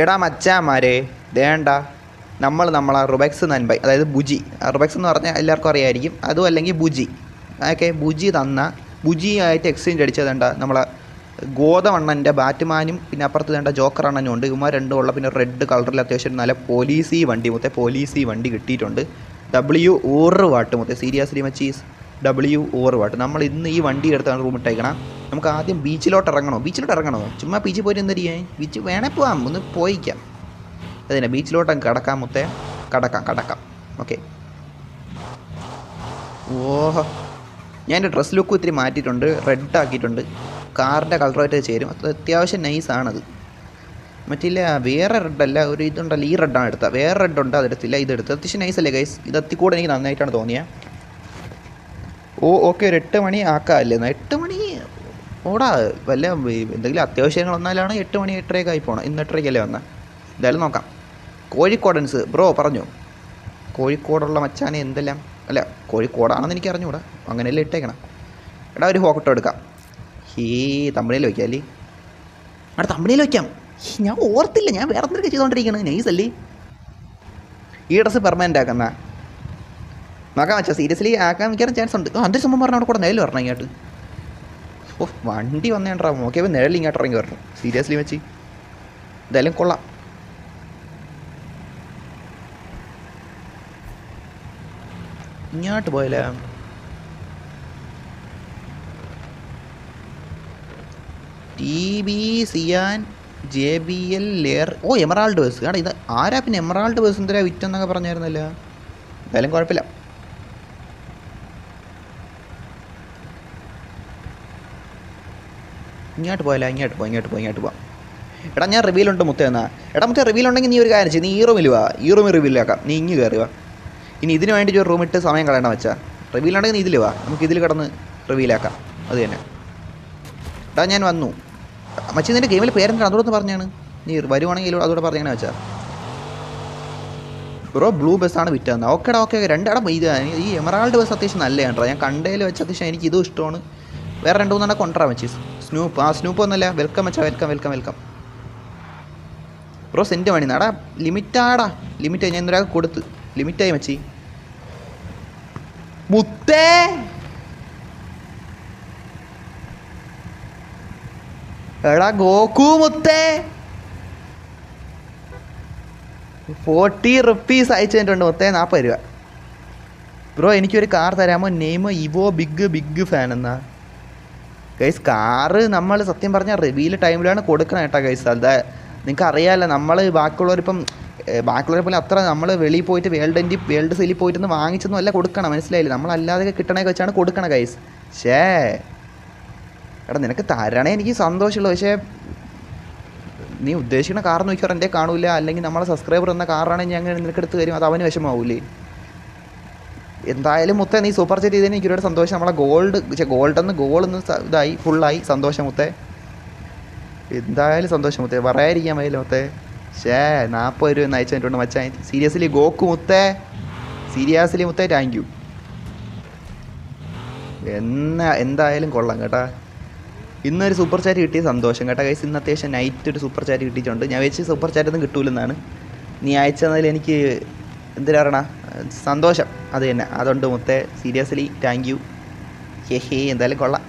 എടാ മച്ചാമാരെ ദേണ്ട. നമ്മൾ നമ്മളെ റുബെക്സ് നൻപൈ അതായത് ബുജി. റുബെക്സ് എന്ന് പറഞ്ഞാൽ എല്ലാവർക്കും അറിയായിരിക്കും. അതും അല്ലെങ്കിൽ ബുജി. ഓക്കെ ബുജി തന്ന ബുജി ആയിട്ട് എക്സ്ചേഞ്ച് അടിച്ചത് എന്താ? നമ്മളെ ഗോതമണ്ണന്റെ ബാറ്റ്മാനും പിന്നെ അപ്പുറത്ത് വേണ്ട ജോക്കർ അണ്ണനും ഉണ്ട്. ഇവന്മാർ രണ്ടും ഉള്ള പിന്നെ റെഡ് കളറിൽ അത്യാവശ്യം നല്ല പോലീസി വണ്ടി മൊത്തം പോലീസി വണ്ടി കിട്ടിയിട്ടുണ്ട്. ഡബ്ല്യു ഓർ വാട്ട് മൊത്തം. സീരിയസ്ലി മച്ചീസ് ഡബ്ല്യു ഓർ വാട്ട് നമ്മൾ ഇന്ന് ഈ വണ്ടി എടുത്താണ് റൂം ഇട്ടേക്കണം. നമുക്ക് ആദ്യം ബീച്ചിലോട്ട് ഇറങ്ങണോ? ബീച്ചിലോട്ട് ഇറങ്ങണോ? ചുമ്മാ ബീച്ചിൽ പോയി എന്തരിയേ ബീച്ച് വേണേ പോവാം. ഒന്ന് പോയിക്കാം. അതന്നെ ബീച്ചിലോട്ട് അങ്ങ് കടക്കാം മുത്തേ. കടക്കാം കടക്കാം. ഓക്കെ ഓഹോ. ഞാൻ എന്റെ ഡ്രസ് ലുക്ക് ഇത്തിരി മാറ്റിയിട്ടുണ്ട്. റെഡ് ആക്കിയിട്ടുണ്ട്. കാറിന്റെ കളറുമായിട്ട് ചേരും. അത് അത്യാവശ്യം നൈസാണത് മറ്റില്ല വേറെ റെഡല്ല ഒരു ഇതുണ്ടല്ലോ. ഈ റെഡാണ് എടുത്തത്. വേറെ റെഡ് ഉണ്ട് അതെടുത്തില്ല ഇതെടുത്ത് അത്യാവശ്യം നൈസല്ലേ ഗൈസ് ഇത് അത്തിക്കൂടെ എനിക്ക് നന്നായിട്ടാണ് തോന്നിയത് ഓ ഓക്കെ ഒരു എട്ട് മണി ആക്കാമല്ലേ എന്നാൽ എട്ട് മണി ഓടാ വല്ല എന്തെങ്കിലും അത്യാവശ്യങ്ങൾ വന്നാലാണ് എട്ട് മണി എട്ടരയൊക്കെ ആയി പോകണം ഇന്ന് എട്ടരയ്ക്കല്ലേ വന്നാൽ എന്തായാലും നോക്കാം. കോഴിക്കോടൻസ് ബ്രോ പറഞ്ഞു? കോഴിക്കോടുള്ള മച്ചാനെ എന്തെല്ലാം? അല്ല കോഴിക്കോടാണെന്ന് എനിക്ക് അറിഞ്ഞൂടാ അങ്ങനെയല്ലേ ഇട്ടേക്കണം. എടാ ഒരു ഫോട്ടോ എടുക്കാം. ഹേ തമിഴിൽ വയ്ക്കാം അല്ലേ? അവിടെ തമിഴിൽ വയ്ക്കാം. ഞാൻ ഓർത്തില്ല. ഞാൻ വേറെ എന്തൊക്കെ ചെയ്തുകൊണ്ടിരിക്കുന്നത് അല്ലേ ഈ ഡ്രസ്സ് പെർമനന്റ് ആക്കുന്ന. നോക്കാം വെച്ചാൽ സീരിയസ്ലി ആക്കാൻ വയ്ക്കാൻ ചാൻസ് ഉണ്ട്. ആ എന്തൊരു സംഭവം പറഞ്ഞാൽ അവിടെ കൂടെ നേരിൽ വരണം ഇങ്ങോട്ട്. ഓ വണ്ടി വന്നേണ്ടാ നോക്കിയപ്പോൾ നേരിൽ ഇങ്ങോട്ട് ഇറങ്ങി വരണം. സീരിയസ്ലി വെച്ച് എന്തായാലും കൊള്ളാം. ഇങ്ങോട്ട് പോയല്ലേ? ടി ബി സിയാൻ ജെ ബി എൽ ലെയർ. ഓ എമറാൾഡ് ബസ്. കാരണം ഇത് ആരാ പിന്നെ എമറാൾഡ് ബസ് എന്തരാ വിറ്റെന്നൊക്കെ പറഞ്ഞായിരുന്നല്ലോ. എന്തായാലും കുഴപ്പമില്ല. ഇങ്ങോട്ട് പോയാലോ ഇങ്ങോട്ട് പോയി ഇങ്ങോട്ട് പോയി ഇങ്ങോട്ട് പോവാം എടാ ഞാൻ റിവീലുണ്ട് മുത്ത എന്നാ. എടാ മുത്ത റിവീലുണ്ടെങ്കിൽ നീ ഒരു കാര്യം ചെയ്യും. നീ ഈ റൂമിൽ വാ. ഈ റൂമിൽ റിവീലാക്കാം നീ ഇങ്ങ് കയറി വാ. ഇനി ഇതിന് വേണ്ടി ഒരു റൂം ഇട്ട് സമയം കളയണ്ട വെച്ചാ. റിവീലുണ്ടെങ്കിൽ നീ ഇതിൽ വാ. നമുക്ക് ഇതിൽ കിടന്ന് റിവീലാക്കാം അത് തന്നെ. എടാ ഞാൻ വന്നു. മച്ചി നിന്റെ ഗെയിമിൽ പേരെന്താണ്? അതോടൊന്ന് പറഞ്ഞാണ്. നീ വരുവാണെങ്കിൽ അതോടെ പറഞ്ഞാണ് വെച്ചാ? ബ്രോ ബ്ലൂ ബസ്സാണ് വിറ്റതെന്ന് ഓക്കേടാ ഓക്കെ രണ്ടാടം ഇത് ഈ എമറാൾഡ് ബസ് അത്യാവശ്യം നല്ലതാണ് ഞാൻ കണ്ടതിൽ വെച്ച് അത്യാവശ്യം എനിക്ക് ഇതും ഇഷ്ടമാണ്. വേറെ രണ്ട് മൂന്നെണ്ണം കൊണ്ടുവരാൻ വെച്ച് സ്നൂപ്പ് ആ സ്നൂപ്പ് ഒന്നല്ല വെൽക്കം വെച്ചാ welcome welcome welcome bro sent money നാടാ. ലിമിറ്റാടാ ലിമിറ്റ് ഞാൻ ഇന്നൊരാൾക്ക് കൊടുത്ത്. ലിമിറ്റായി മച്ചി. മുത്തേ! എടാ ഗോകു മുത്തേ! ഫോർട്ടി റുപ്പീസ് അയച്ചു തന്നിട്ടുണ്ട് മുത്തേ നാൽപ്പത് രൂപ. ബ്രോ എനിക്കൊരു കാർ തരാമോ? Name Evo big big fan എന്നാ. ഗൈസ് കാറ് നമ്മൾ സത്യം പറഞ്ഞാൽ റിവീൽ ടൈമിലാണ് കൊടുക്കണം കേട്ടോ ഗൈസ് അത് നിങ്ങൾക്ക് അറിയാമല്ലോ നമ്മൾ ബാക്കിയുള്ളവരിപ്പം ബാക്കിയുള്ളവരെ പോലെ അത്ര നമ്മൾ വെളിയിൽ പോയിട്ട് വേൾഡ് എന്റെ വേൾഡ് സെലിൽ പോയിട്ടൊന്ന് വാങ്ങിച്ചൊന്നും അല്ല കൊടുക്കണം മനസ്സിലായില്ലേ? നമ്മളല്ലാതെ കിട്ടണേക്കെ വെച്ചാണ് കൊടുക്കണം ഗൈസ് ഷേ എടാ നിനക്ക് തരണേ എനിക്ക് സന്തോഷമുള്ളൂ. പക്ഷേ നീ ഉദ്ദേശിക്കുന്ന കാർ നോക്കിയാൽ എന്റെ കാണൂല? അല്ലെങ്കിൽ നമ്മളെ സബ്സ്ക്രൈബർ എന്ന കാറാണെങ്കിൽ ഞങ്ങൾ നിനക്കെടുത്ത് തരും? അത് അവന് വിഷമാവൂലേ എന്തായാലും മുത്ത നീ സൂപ്പർ ചെറ്റ് ചെയ്തതിന് എനിക്ക് ഒരുപാട് സന്തോഷം. നമ്മളെ ഗോൾഡ് ഗോൾഡ് എന്ന് ഗോൾ ഒന്ന് സ- ഇതായി ഫുള്ളായി സന്തോഷം മുത്തേ. എന്തായാലും സന്തോഷം മുത്തേ. പറയാതിരിക്കാൻ വയ്യല്ലോ മുത്തേ. ഷേ നാൽപ്പത് രൂപ എന്ന് അയച്ചിട്ടുണ്ട് മച്ചാൻ സീരിയസ്ലി ഗോക്കു മുത്തേ. സീരിയസ്ലി മുത്തേ താങ്ക് യു എന്നാ എന്തായാലും കൊള്ളാം കേട്ടാ. ഇന്നൊരു സൂപ്പർ ചാറ്റ് കിട്ടിയ സന്തോഷം കേട്ടോ. കൈസ് ഇന്ന് അത്യാവശ്യം നൈറ്റ് ഒരു സൂപ്പർ ചാറ്റ് കിട്ടിയിട്ടുണ്ട്. ഞാൻ വെച്ച് സൂപ്പർ ചാറ്റ് ഒന്നും കിട്ടൂലെന്നാണ്. നീ അയച്ചതിൽ എനിക്ക് എന്തിനാ പറയണ? സന്തോഷം. അത് തന്നെ. അതുകൊണ്ട് മുത്തേ seriously thank you hey hey എന്തായാലും കൊള്ളാം.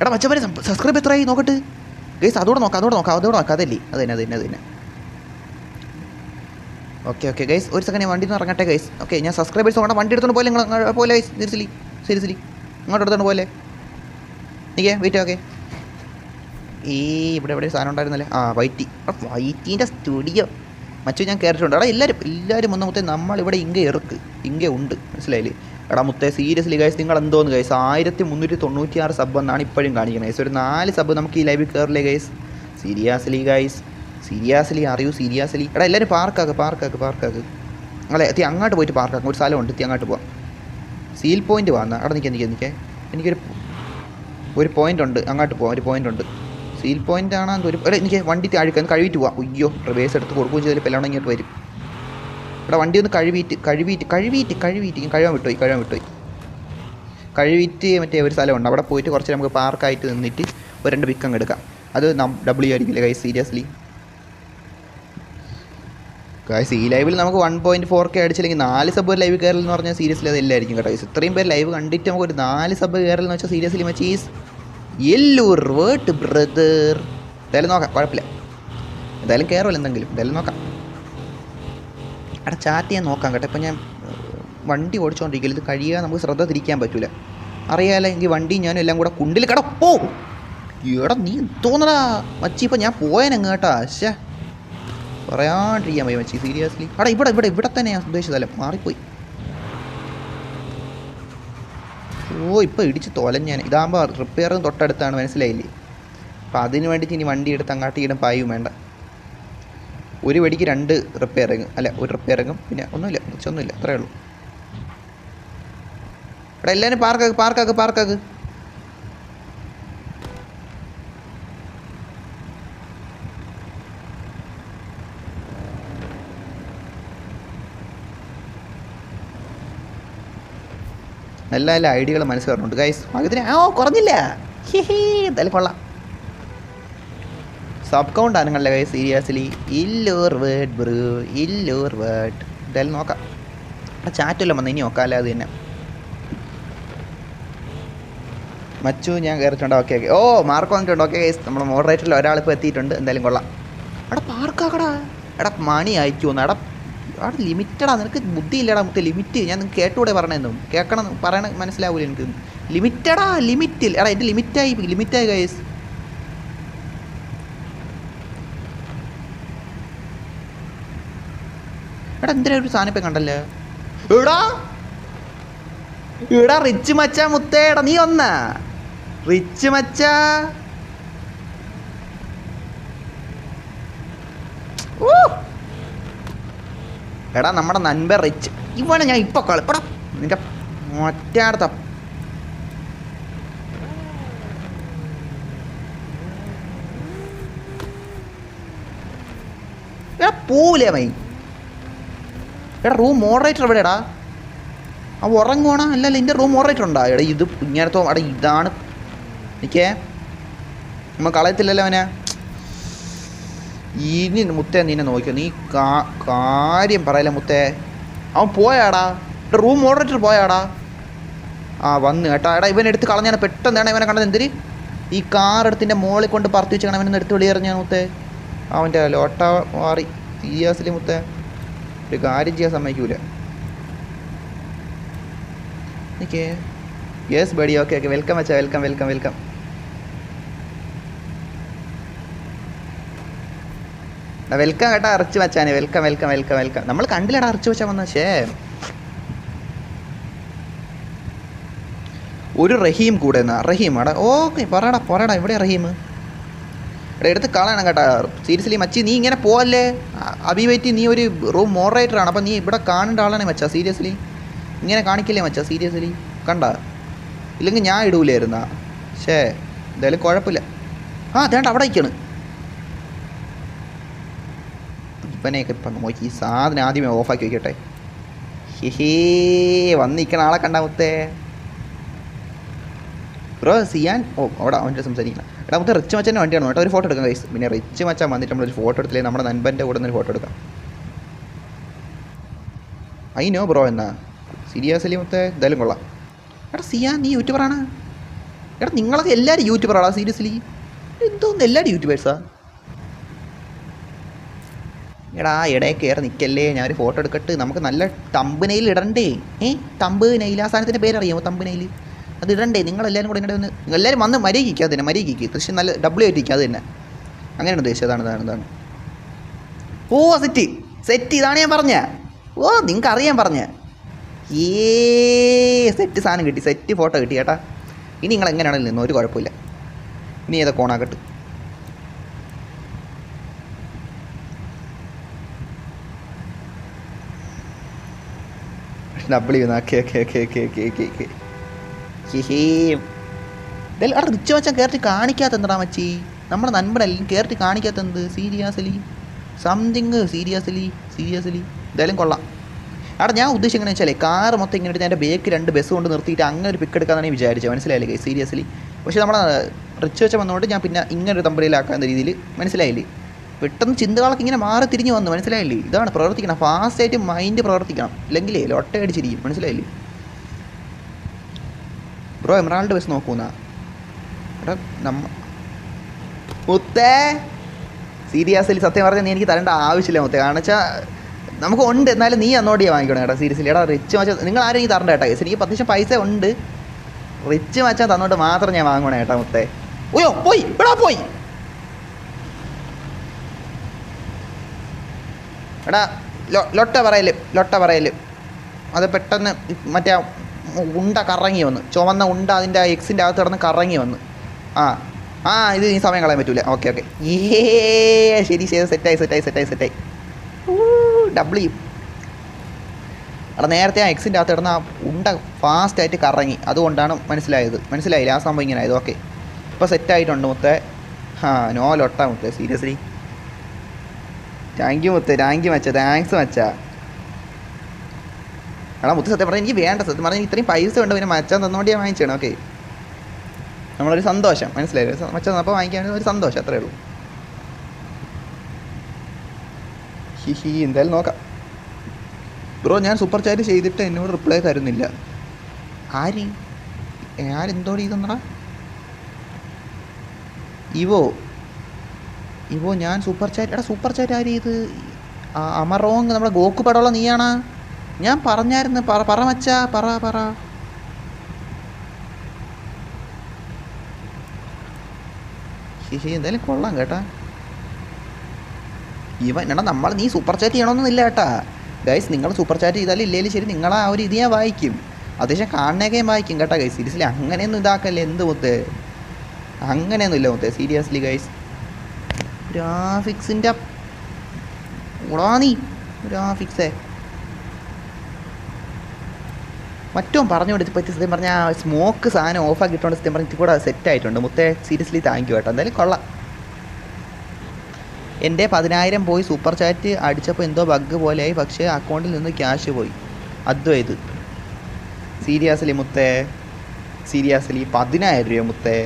എടാ മച്ചവരെ സബ്സ്ക്രൈബ് എത്രയായി? നോക്കട്ട്. ഗൈസ് അതോടെ നോക്കാം അതോടെ നോക്കാം അതോടെ നോക്കാം. അതല്ലേ? അത് തന്നെ അത് തന്നെ അത് തന്നെ. ഓക്കെ ഓക്കെ ഗൈസ് ഒരു സെക്കൻഡ് വണ്ടി നിന്ന് ഇറങ്ങട്ടെ ഗൈസ് ഓക്കെ ഞാൻ സബ്സ്ക്രൈബേഴ്സ് നോക്കണം വണ്ടി എടുത്തോണ്ട് പോലെ നിങ്ങൾ പോലെ സീരിയസ്ലി സീരിയസ്ലി ഇങ്ങോട്ട് എടുത്തോണ്ട് പോലെ നിൽക്കേ വെയിറ്റ് ഓക്കെ ഈ ഇവിടെ എവിടെ സാധനം ഉണ്ടായിരുന്നല്ലേ? ആ വൈറ്റി വൈറ്റീന്റെ സ്റ്റുഡിയോ മറ്റു ഞാൻ കയറിയിട്ടുണ്ട് എടാ എല്ലാവരും എല്ലാവരും ഒന്ന് മുത്തേ നമ്മളിവിടെ ഇങ്ക ഇറക്ക് ഇങ്ക ഉണ്ട്. മനസ്സിലായില്ലേ? എടാ മുത്തേ സീരിയസ്ലി ഗൈസ് നിങ്ങൾ എന്തോന്ന് ഗൈസ് ആയിരത്തി മുന്നൂറ്റി തൊണ്ണൂറ്റി ആറ് സബ് എന്നാണ് ഇപ്പോഴും കാണിക്കുന്നത്. ഗൈസ് ഒരു നാല് സബ് നമുക്ക് ഈ ലൈവിൽ കയറില്ലേ ഗൈസ് സീരിയസ്ലി ഗൈസ് സീരിയസ്ലി അറിയൂ സീരിയസ്ലി എടാ എല്ലാവരും പാർക്കാക്ക് പാർക്കാക്ക് പാർക്കാക്ക്. അല്ലെ എത്തി അങ്ങോട്ട് പോയിട്ട് പാർക്കാക്കും. ഒരു സ്ഥലമുണ്ട് എത്തി അങ്ങോട്ട് പോവാം. സീൽ പോയിന്റ് വന്നാൽ അവിടെ നിൽക്കാൻ നിൽക്കാൻ നിൽക്കേ എനിക്കൊരു ഒരു പോയിന്റ് ഉണ്ട്. അങ്ങോട്ട് പോവാം ഒരു പോയിന്റ് ഉണ്ട്. സീൽ പോയിന്റ് ആണ് ഒരു എടാ എനിക്ക് വണ്ടി താഴ്ക്കാൻ കഴുകിയിട്ട് പോവാം. അയ്യോ റിവേഴ്സ് എടുത്ത് കൊടുക്കുകയും ചെയ്താൽ പെല്ലാം ഇങ്ങോട്ട് വരും. ഇവിടെ വണ്ടി ഒന്ന് കഴുകിയിട്ട് കഴുകിയിട്ട് കഴുകിയിട്ട് കഴുകിയിട്ട് കഴുകാൻ വിട്ടുപോയി കഴുകാൻ വിട്ടുപോയി. കഴുകിയിട്ട് മറ്റേ ഒരു സ്ഥലമുണ്ട് അവിടെ പോയിട്ട് കുറച്ച് നമുക്ക് പാർക്കായിട്ട് നിന്നിട്ട് ഒരു രണ്ട് പിക്ക് അങ്ങ് എടുക്കാം. അത് ഡബ്ല്യു ആയിരിക്കില്ല കൈ സീരിയസ്ലി ഗായ്സ് ഈ ലൈവിൽ നമുക്ക് വൺ പോയിന്റ് ഫോർ കെ അടിച്ചില്ലെങ്കിൽ നാല് സബ് ലൈവ് കയറൽ എന്ന് പറഞ്ഞാൽ സീരിയസ്ലി അതില്ലായിരിക്കും കേട്ടോ guys. ഇത്രയും പേര് ലൈവ് കണ്ടിട്ട് നമുക്ക് ഒരു നാല് സബ് കയറൽ എന്ന് വെച്ചാൽ സീരിയസ്ലി മച്ചീസ്. എല്ലൂർ വേർട്ട് ബ്രദർ. എന്തായാലും നോക്കാം കുഴപ്പമില്ല. എന്തായാലും കയറുമല്ലോ എന്തെങ്കിലും എന്തായാലും നോക്കാം. അവിടെ ചാറ്റ് ചെയ്യാൻ നോക്കാം കേട്ടോ. ഇപ്പം ഞാൻ വണ്ടി ഓടിച്ചുകൊണ്ടിരിക്കില്ല ഇത് കഴിയാൻ നമുക്ക് ശ്രദ്ധ തിരിക്കാൻ പറ്റൂല. അറിയാലോ എങ്കിൽ വണ്ടി ഞാനും എല്ലാം കൂടെ കുണ്ടിൽ കിടപ്പോ എടാ നീ തോന്നടാ മച്ചി ഇപ്പം ഞാൻ പോയനങ്ങ് കേട്ടാ. ശ്ശേ. പറയാണ്ടിരിക്കാൻ പോയി മച്ചി സീരിയസ്ലി അവിടെ ഇവിടെ ഇവിടെ ഇവിടെ തന്നെ ഞാൻ ഉദ്ദേശിച്ചതല്ലേ മാറിപ്പോയി. ഓ ഇപ്പോൾ ഇടിച്ച് തൊലഞ്ഞാൻ ഇതാകുമ്പോൾ റിപ്പയറും തൊട്ടടുത്താണ് മനസ്സിലായില്ലേ? അപ്പം അതിന് വേണ്ടിയിട്ട് ഇനി വണ്ടി എടുത്ത് അങ്ങാട്ട് ഇടം പായും വേണ്ട. ഒരു വടിക്ക് രണ്ട് റിപ്പയറിങ് അല്ല ഒരു റിപ്പയറിങ്ങും പിന്നെ ഒന്നുമില്ല ഒന്നുമില്ല അത്രയേ ഉള്ളൂ. എടാ എല്ലാവരും പാർക്കാക്ക് പാർക്കാക്ക് പാർക്കാക്ക് നല്ല നല്ല ഐഡിയകൾ മനസ്സിൽ പറഞ്ഞുണ്ട് ഗൈസ് മകത്തിന് ആ കുറഞ്ഞില്ല. എന്തായാലും കൊള്ളാം. സബ് കൗണ്ട് ആണുങ്ങളുടെ ഗൈസ് സീരിയസ്ലി ഇല്ലൂർ വേർഡ് ബ്രൂ ഇല്ലൂർ വേർഡ് എന്തായാലും നോക്കാം. ആ ചാറ്റെല്ലാം വന്ന്? ഇനി നോക്കാമല്ലേ അത് തന്നെ. മച്ചു ഞാൻ കയറിയിട്ടുണ്ട് ഓക്കെ ഓക്കെ ഓ മാർക്ക് വന്നിട്ടുണ്ട് ഓക്കെ ഗൈസ് നമ്മുടെ മോഡറേറ്ററിൽ ഒരാളിപ്പോൾ എത്തിയിട്ടുണ്ട്. എന്തായാലും കൊള്ളാം. എടാ പാർക്കാക്കടാ എടാ മണി അയച്ചു എടാ അവിടെ ലിമിറ്റഡാ നിനക്ക് ബുദ്ധിയില്ലടാ നമുക്ക് ലിമിറ്റ്. ഞാൻ നിങ്ങൾക്ക് കേട്ടുകൂടെ പറഞ്ഞതെന്നും കേൾക്കണം പറയണ മനസ്സിലാവൂല എനിക്ക്. ലിമിറ്റഡാ ലിമിറ്റിൽ. എടാ എന്റെ ലിമിറ്റായി ലിമിറ്റായി ഗൈസ് എടാ എന്തിനാ ഒരു സാധനം ഇപ്പം കണ്ടല്ലേ? എടാ! എടാ റിച്ച് മച്ചാ മുത്തേടാ നീ ഒന്നാ റിച്ച് മച്ചാ. എടാ നമ്മുടെ നൻപ റിച്ച് ഇവനെ ഞാൻ ഇപ്പൊ കളിപ്പടാ നിന്റെ മറ്റാടത്ത. എടാ പോവില്ലേ മൈ. എടാ റൂം മോഡറേറ്റർ എവിടെയാടാ? ആ ഉറങ്ങുവാണോ? അല്ലല്ല എന്റെ റൂം മോഡറേറ്റർ ഉണ്ടാ? എടാ ഇത് ഇങ്ങനത്തെ എടാ ഇതാണ് എനിക്കേ നമ്മൾ കളയത്തില്ലല്ലോ അവനെ. ഇനി മുത്തേ നിന്നെ നോക്കിയോ നീ കാര്യം പറയില്ല മുത്തേ. അവൻ പോയാടാ. Room moderator പോയാടാ. ആ വന്ന് കേട്ടോ. എടാ ഇവൻ എടുത്ത് കളഞ്ഞാണ് പെട്ടെന്നാണ് ഇവനെ കണ്ടത് എന്തിരി ഈ കാർ എടുത്തിന്റെ മോളിൽ കൊണ്ട് പറത്തി വെച്ചാണ് അവനൊന്ന് എടുത്ത് വെളിയെറിഞ്ഞാണ് മുത്തേ? അവന്റെ ലോട്ട മാറി. സീരിയസ്ലി മുത്തേ. ഒരു കാര്യം ചെയ്യാൻ സമ്മതിക്കൂല. Okay yes buddy okay okay welcome അച്ഛാ. വെൽക്കം വെൽക്കം വെൽക്കം വെൽക്കം കേട്ടാ അറച്ചു വെച്ചാനെ. വെൽക്കം വെൽക്കം വെൽക്കം വെൽക്കം നമ്മൾ കണ്ടില്ലടാ അറച്ചു വെച്ചാൽ വന്ന ശേ ഒരു റഹീം കൂടെ എന്നാ റഹീം എടാ ഓക്കെ പറയടാ പറയടാ എവിടെ റഹീം? എടാ എടുത്ത് കളയണം കേട്ടാ. സീരിയസ്ലി മച്ചി നീ ഇങ്ങനെ പോവല്ലേ? അഭിവൈറ്റി നീ ഒരു റൂം മോഡറേറ്റർ ആണ് അപ്പം നീ ഇവിടെ കാണേണ്ട ആളാണ് മച്ചാ സീരിയസ്ലി ഇങ്ങനെ കാണിക്കില്ലേ മച്ചാ സീരിയസ്ലി കണ്ട? ഇല്ലെങ്കിൽ ഞാൻ ഇടൂലായിരുന്നാ. പക്ഷേ എന്തായാലും കുഴപ്പമില്ല. ആ അതേണ്ട അവിടെ നിൽക്കണ് ഇവനെയൊക്കെ ഇപ്പം നോക്കി ഈ സാധനം ആദ്യമേ ഓഫാക്കി വയ്ക്കട്ടെ ഹേ വന്ന് നിൽക്കണ ആളെ കണ്ടാ മുത്തേ. ബ്രോ സിയാൻ ഓ അവിടെ അവന്റെ സംസാരിക്കണം. എടാ മുത്തേ റിച്ച് മച്ചന്റെ വണ്ടിയാണ്. കേട്ടോ ഒരു ഫോട്ടോ എടുക്കാം കൈസ് പിന്നെ റിച്ച് മച്ചാൻ വന്നിട്ട് നമ്മളൊരു ഫോട്ടോ എടുത്തില്ലേ? നമ്മുടെ നൻപന്റെ കൂടെ നിന്ന് ഫോട്ടോ എടുക്കാം. ഐ നോ ബ്രോ എന്നാ. അല്ലേ മുത്തേ എന്തായാലും കൊള്ളാം. എടാ സിയാൻ നീ യൂട്യൂബറാണ്? എടാ നിങ്ങളൊക്കെ എല്ലാവരും യൂട്യൂബറാണോ സീരിയസ്ലി? എന്തോന്ന് എല്ലാവരും യൂട്യൂബേഴ്സാ? എടാ ഇടയിൽ കയറി നിൽക്കല്ലേ ഞാനൊരു ഫോട്ടോ എടുക്കട്ടെ. നമുക്ക് നല്ല തമ്പ് നെയിൽ ഇടണ്ടേ? ഏ? തമ്പ് നെയിൽ ആ സാധനത്തിന്റെ പേരറിയാമോ തമ്പ് നെയിൽ അത് ഇടണ്ടേ? നിങ്ങളെല്ലാവരും കൂടെ ഇങ്ങോട്ട് വന്ന് എല്ലാവരും വന്ന് മര്യാദയ്ക്ക് അത് തന്നെ മര്യാദയ്ക്ക്. തൃശ്ശൂർ നല്ല ഡബിൾ ആയിട്ടിരിക്കുക അത് തന്നെ. അങ്ങനെയാണ് ഉദ്ദേശിച്ചത്. അതാണ് അതാണ് അതാണ്. ഓ സെറ്റ് സെറ്റ് ഇതാണ് ഞാൻ പറഞ്ഞ. ഓ നിങ്ങൾക്ക് അറിയാൻ പറഞ്ഞ. ഏ സെറ്റ് സാധനം കിട്ടി. സെറ്റ് ഫോട്ടോ കിട്ടി കേട്ടാ ഇനി നിങ്ങൾ എങ്ങനെയാണെങ്കിലും ഒരു കുഴപ്പമില്ല. ഇനി ഏതൊക്കെ ഓണാക്കട്ട് okay okay okay okay okay okay ഹിഹേ. അവിടെ റിച്ച് വെച്ചാൽ കയറി കാണിക്കാത്ത എന്താ മച്ചി? നമ്മുടെ നന്മടല്ലേ കയറി കാണിക്കാത്ത എന്ത്? സീരിയസ്ലി? Something seriously seriously. എന്തായാലും കൊള്ളാം. അവിടെ ഞാൻ ഉദ്ദേശിക്കുന്നത് വെച്ചാലേ കാർ മൊത്തം ഇങ്ങനെ എടുത്ത് എന്റെ ബേക്ക് രണ്ട് ബസ് കൊണ്ട് നിർത്തിയിട്ട് അങ്ങനെ ഒരു പിക്ക് എടുക്കാന്നാണ് വിചാരിച്ചത്. മനസ്സിലായില്ലേ സീരിയസ്ലി. പക്ഷേ നമ്മളെ റിച്ച് വെച്ച വന്നുകൊണ്ട് ഞാൻ പിന്നെ ഇങ്ങനെ ഒരു രീതിയിൽ മനസ്സിലായില്ലേ? പെട്ടെന്ന് ചിന്തകളൊക്കെ ഇങ്ങനെ മാറി തിരിഞ്ഞ് വന്നു. മനസ്സിലായില്ലേ? ഇതാണ് പ്രവർത്തിക്കണം. ഫാസ്റ്റായിട്ട് മൈൻഡ് പ്രവർത്തിക്കണം. ഇല്ലെങ്കിലേ ലൊട്ട അടിച്ചിരിക്കും മനസ്സിലായില്ലേ? ബ്രോ എമറാൾഡ് ബസ് നോക്കൂന്നാ നമ്മ മുത്തേ! സീരിയസ്ലി സത്യം പറഞ്ഞാൽ നീ എനിക്ക് തരേണ്ട ആവശ്യമില്ല മുത്തേ. കാരണം വെച്ചാൽ നമുക്ക് ഉണ്ട്. എന്നാലും നീ അന്നോടിയാ വാങ്ങിക്കണം കേട്ടോ സീരിയസ്ലി എടാ റിച്ച് മച്ചാ നിങ്ങൾ ആരും എനിക്ക് തരണ്ട കേട്ടോ. എനിക്ക് അത്യാവശ്യം പൈസ ഉണ്ട്. റിച്ച് മച്ചാൻ തന്നോട്ട് മാത്രം ഞാൻ വാങ്ങണേ കേട്ടോ മുത്തേ. ഓയോ പോയി. എടാ പോയി. എടാ ലൊട്ട പറയൽ ലൊട്ട പറയൽ അത് പെട്ടെന്ന് മറ്റേ ഉണ്ട കറങ്ങി വന്ന്. ചുവന്ന ഉണ്ട അതിന്റെ എക്സിന്റെ അകത്ത് കിടന്ന് കറങ്ങി വന്ന്. ആ ആ ഇത് ഈ സമയം കളയാൻ പറ്റൂല. Okay okay. ഏ ശരി ശരി സെറ്റായി സെറ്റായി സെറ്റായി സെറ്റായി ഡബിൾ ചെയ്യും അവിടെ നേരത്തെ ആ എക്സിന്റെ അകത്ത് കിടന്ന് ആ ഉണ്ട ഫാസ്റ്റായിട്ട് കറങ്ങി. അതുകൊണ്ടാണ് മനസ്സിലായത്. മനസ്സിലായില്ല? ആ സംഭവം ഇങ്ങനെ ആയത്. ഓക്കെ. ഇപ്പോൾ സെറ്റായിട്ടുണ്ട് മുത്തേ. ആ നോ ലൊട്ട മുത്തേ സീരിയസ്ലി താങ്ക് യു മുത്ത്. താങ്ക് യു മച്ച. താങ്ക്സ് മച്ച. എടാ മുത്ത് സത്യം പറഞ്ഞാൽ എനിക്ക് വേണ്ട. സത്യം പറഞ്ഞാൽ ഇത്രയും പൈസ ഉണ്ട്. പിന്നെ മച്ചാൻ തന്നുകൊണ്ട് ഞാൻ വാങ്ങിച്ചാണ് ഓക്കെ നമ്മളൊരു സന്തോഷം. മനസ്സിലായി? മച്ച തന്നപ്പോൾ വാങ്ങിക്കാൻ ഒരു സന്തോഷം. അത്രേ ഉള്ളൂ. ഹി ഹി. എന്തായാലും നോക്കാം. ബ്രോ ഞാൻ സൂപ്പർ ചാറ്റ് ചെയ്തിട്ട് എന്നോട് റിപ്ലൈ തരുന്നില്ല. ആര്? ആരെന്തോട് ചെയ്തെന്നടാ ഇവോ. ഇവോ ഞാൻ സൂപ്പർ ചാറ്റ് എടാ സൂപ്പർ ചാറ്റ് ആര് ഇത് അമറോങ് നമ്മുടെ ഗോക്കു പടമുള്ള നീയാണാ? ഞാൻ പറഞ്ഞായിരുന്നു. പറ പറ മച്ചാ പറ പറ. ശിശി എന്തായാലും കൊള്ളാം കേട്ടാ. ഇവൻ എടാ നമ്മൾ നീ സൂപ്പർ ചാറ്റ് ചെയ്യണമെന്നില്ല കേട്ടാ. ഗൈസ് നിങ്ങൾ സൂപ്പർ ചാറ്റ് ചെയ്താലും ഇല്ലെങ്കിലും ശരി നിങ്ങൾ ആ ഒരു ഇത് ഞാൻ വായിക്കും. അത്യാവശ്യം കാണുന്നതൊക്കെ ഞാൻ വായിക്കും കേട്ടാ ഗൈസ് സീരിയസ്ലി അങ്ങനെയൊന്നും ഇതാക്കല്ലേ എന്ത് മുത്ത്? അങ്ങനെയൊന്നും ഇല്ല മുത്തേ സീരിയസ്ലി ഗൈസ് ഗ്രാഫിക്സിന്റെ ഉടാ നീ ഗ്രാഫിക്സേ. മറ്റും പറഞ്ഞു പറ്റി സത്യം പറഞ്ഞാൽ സ്മോക്ക് സാധനം ഓഫാക്കിയിട്ടുണ്ട് സത്യം പറഞ്ഞാൽ കൂടെ സെറ്റ് ആയിട്ടുണ്ട് മുത്തേ സീരിയസ്ലി താങ്ക് യു കേട്ടോ. എന്തായാലും കൊള്ളാം. എന്റെ പതിനായിരം പോയി സൂപ്പർ ചാറ്റ് അടിച്ചപ്പോൾ എന്തോ ബഗ് പോലെയായി പക്ഷേ അക്കൗണ്ടിൽ നിന്ന് ക്യാഷ് പോയി. അദ്വൈത് സീരിയസ്ലി മുത്തേ സീരിയസ്ലി പതിനായിരം രൂപ മുത്തേ.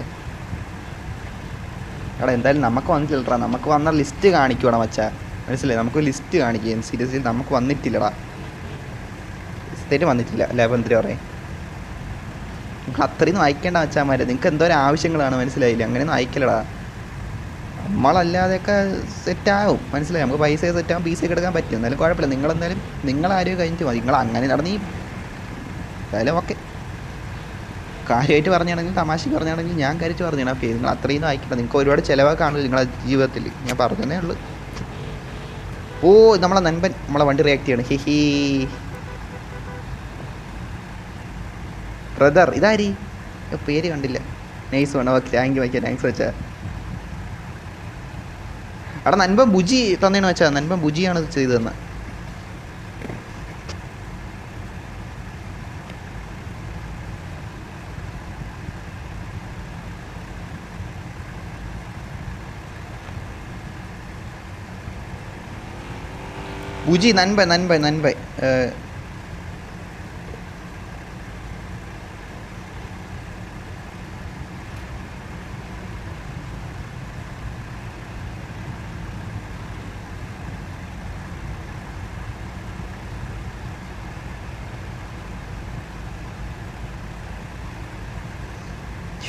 എടാ എന്തായാലും നമുക്ക് വന്നിട്ടില്ലടാ. നമുക്ക് വന്ന ലിസ്റ്റ് കാണിക്കൂടാ മച്ചാ. മനസ്സിലായി? നമുക്ക് ലിസ്റ്റ് കാണിക്കുകയും സീരിയസ്ലി നമുക്ക് വന്നിട്ടില്ലടാ. ലിസ്റ്റിൽ വന്നിട്ടില്ല. എന്തിനാ പറയും? നിങ്ങൾ അത്രയും വായിക്കേണ്ട മച്ചാമാരെ നിങ്ങൾക്ക് എന്തോരം ആവശ്യങ്ങളാണ് മനസ്സിലായില്ല? അങ്ങനെയൊന്നും അയക്കലടാ നമ്മളല്ലാതെയൊക്കെ സെറ്റാവും മനസ്സിലായി? നമുക്ക് പൈസ സെറ്റാകും പൈസ ഒക്കെ എടുക്കാൻ പറ്റും. എന്നാലും കുഴപ്പമില്ല. നിങ്ങളെന്തായാലും നിങ്ങളാരും കഴിഞ്ഞിട്ട് മതി. നിങ്ങൾ അങ്ങനെ നടന്നീ എന്തായാലും ഓക്കെ കാര്യമായിട്ട് പറഞ്ഞാണെങ്കിൽ തമാശക്ക് പറഞ്ഞാണെങ്കിൽ ഞാൻ കരിച്ച് പറഞ്ഞാണ് ഓക്കെ നിങ്ങൾ അത്രയും വായിക്കണ്ട നിങ്ങൾക്ക് ഒരുപാട് ചിലവാക്കാണല്ലോ നിങ്ങളുടെ നിങ്ങളെ ജീവിതത്തിൽ. ഞാൻ പറഞ്ഞതേ ഉള്ളൂ. ഓ നമ്മളെ നൻപൻ നമ്മളെ വണ്ടി റിയാക്ട് ചെയ്യണം. ഹി ബ്രദർ ഇതാരി? പേര് കണ്ടില്ല. നൈസ് വേണം ഓക്കെ താങ്ക് യു വയ്ക്കാം താങ്ക്സ് വെച്ചാ. അവിടെ നൻപൻ ബുജി തന്നേന്ന് വെച്ചാ. നൻപൻ ബുജിയാണ് ചെയ്തു തന്നെ ബുജി നൻപ നൻപ നൻപ.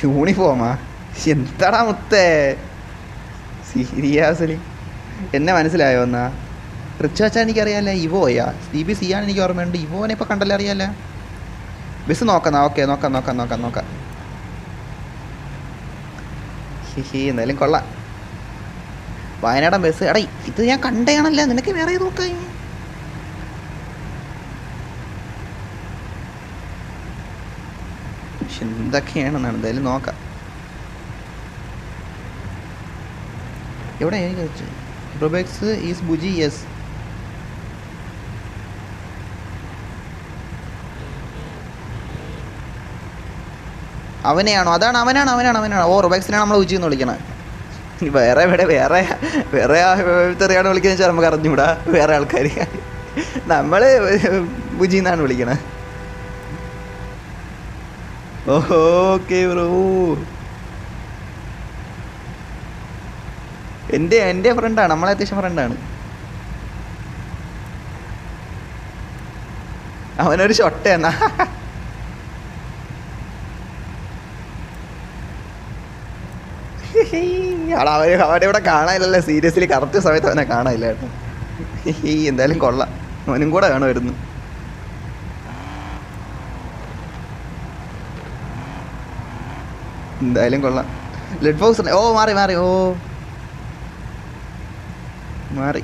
യൂണിഫോമാ? എന്താടാ മുത്തേ? സീരിയസ്ലി. എന്നെ മനസ്സിലായോ എന്നാ? റിച്ച് വെച്ചാൽ എനിക്കറിയാല്ല ഇവോയാ സി ബി സി ആണ് എനിക്ക് ഓർമ്മയുണ്ട്. ഇവോനെ ഇപ്പോൾ കണ്ടല്ലേ അറിയാല്ല? ബസ് നോക്കാം ഓക്കെ നോക്കാം നോക്കാം നോക്കാം നോക്കാം. ഹിഹി എന്തായാലും കൊള്ളാം. വയനാടൻ ബസ്. എടാ ഇത് ഞാൻ കണ്ടയാണല്ല. നിനക്ക് വേറെ നോക്കാം? പക്ഷെ എന്തൊക്കെയാണെന്നാണ്? എന്തായാലും നോക്കാം. എവിടെ എനിക്ക് ഈസ് ബുജി യെസ് അവനെയാണോ? അതാണ് അവനാണ് അവനാണ് അവനാണ്. ഓ റൊബാക്സിനാണ് നമ്മൾ ഉച്ചി എന്ന് വിളിക്കണത് ഇനി വേറെ ഇവിടെ വേറെ വേറെ തെറിയാണ് വിളിക്കുന്നത് വെച്ചാൽ നമുക്ക് അറിഞ്ഞൂടാ. വേറെ ആൾക്കാർ നമ്മൾ ബുജി എന്നാണ് വിളിക്കണത് ഓക്കെ ബ്രോ. എന്റെ എന്റെ ഫ്രണ്ടാണ് നമ്മളെ അത്യാവശ്യം ഫ്രണ്ടാണ് അവനൊരു ഷൊട്ട എന്നാ ആടാ അവർ അവരെ ഇവിടെ കാണാനില്ലല്ലോ. സീരിയസ്ലി കറക്റ്റ് സമയത്ത് അവനെ കാണാനില്ല കേട്ടോ എന്തായാലും കൊള്ളാം. അവനും കൂടെ കാണുമായിരുന്നു എന്തായാലും കൊള്ളാം. ലെഡ് ബോക്സ് ഓ മാറി മാറി. ഓ. മാറി.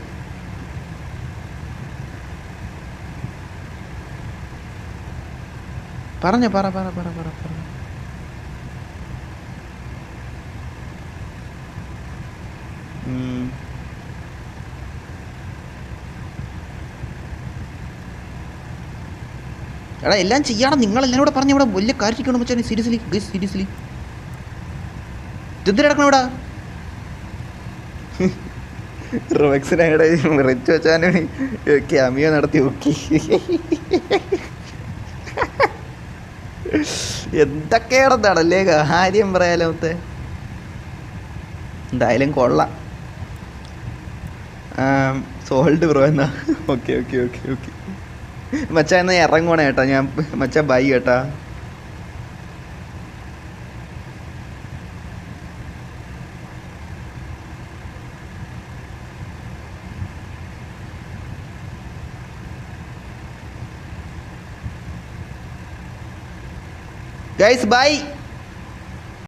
പറഞ്ഞോ പറ പറ പറ പറ പറ. എടാ എല്ലാം ചെയ്യണം നിങ്ങളെല്ലാം കൂടെ പറഞ്ഞ ഇവിടെ വലിയ കാര്യം വെച്ചാൽ സീരിയസ്ലി സീരിയസ്ലി ഇതെന്തിനാ കിടക്കണം ഇവിടെ? റോക്സിനയുടെ റിച്ച് വെച്ചാൻ ക്യാമിയോ നടത്തി നോക്കി. എന്തൊക്കെയാണെന്നാണല്ലേ കാര്യം പറയാലോ മൊത്തേ. എന്തായാലും കൊള്ളാം. സോൾഡ് ബ്രോ എന്നാ. Okay okay okay okay. മച്ച എന്നാ ഇറങ്ങുവാണ് കേട്ടാ. ഞാൻ മച്ച ബൈ കേട്ടാ. Guys bye